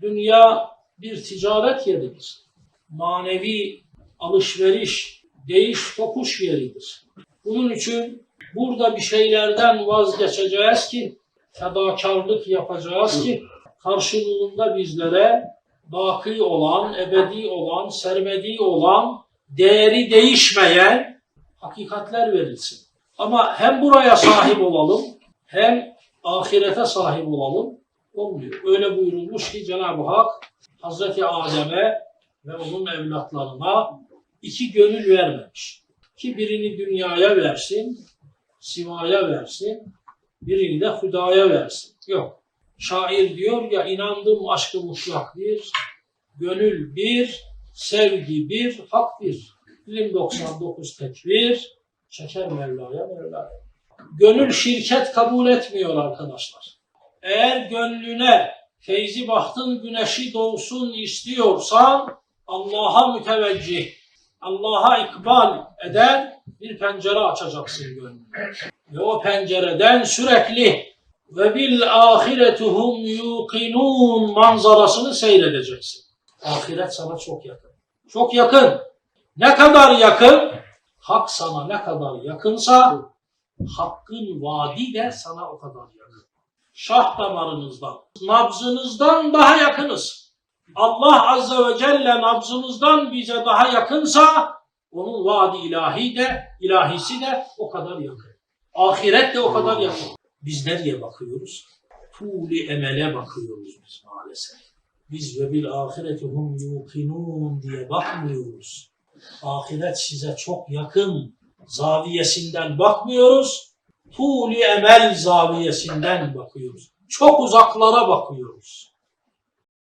Dünya bir ticaret yeridir. Manevi alışveriş, değiş tokuş yeridir. Bunun için burada bir şeylerden vazgeçeceğiz ki, fedakarlık yapacağız ki, karşılığında bizlere baki olan, ebedi olan, sermedi olan, değeri değişmeyen hakikatler verilsin. Ama hem buraya sahip olalım, hem ahirete sahip olalım. Olmuyor. Öyle buyurulmuş ki Cenab-ı Hak Hazreti Adem'e ve onun evlatlarına iki gönül vermemiş. Ki birini dünyaya versin, sivaya versin, birini de hudaya versin. Yok. Şair diyor ya inandım aşkı mutlak bir, gönül bir, sevgi bir, hak bir. Bilim 99 tekbir, şeker Mevla'ya Mevla'ya. Gönül şirket kabul etmiyor arkadaşlar. Eğer gönlüne feyzi bahtın güneşi doğsun istiyorsan Allah'a müteveccih, Allah'a ikbal eden bir pencere açacaksın gönlüne. Ve o pencereden sürekli ve bil ahiretuhum yuqinun manzarasını seyredeceksin. Ahiret sana çok yakın. Çok yakın. Ne kadar yakın? Hak sana ne kadar yakınsa hakkın vaadi de sana o kadar yakın. Şah damarınızdan, nabzınızdan daha yakınız. Allah Azze ve Celle nabzımızdan bize daha yakınsa onun vaadi ilahi de, ilahisi de o kadar yakın. Ahiret de o kadar yakın. Biz nereye bakıyoruz? Tuli emele bakıyoruz biz maalesef. Biz ve bil ahiretihum yuqinun diye bakmıyoruz. Ahiret size çok yakın zaviyesinden bakmıyoruz. Tuli emel zaviyesinden bakıyoruz. Çok uzaklara bakıyoruz.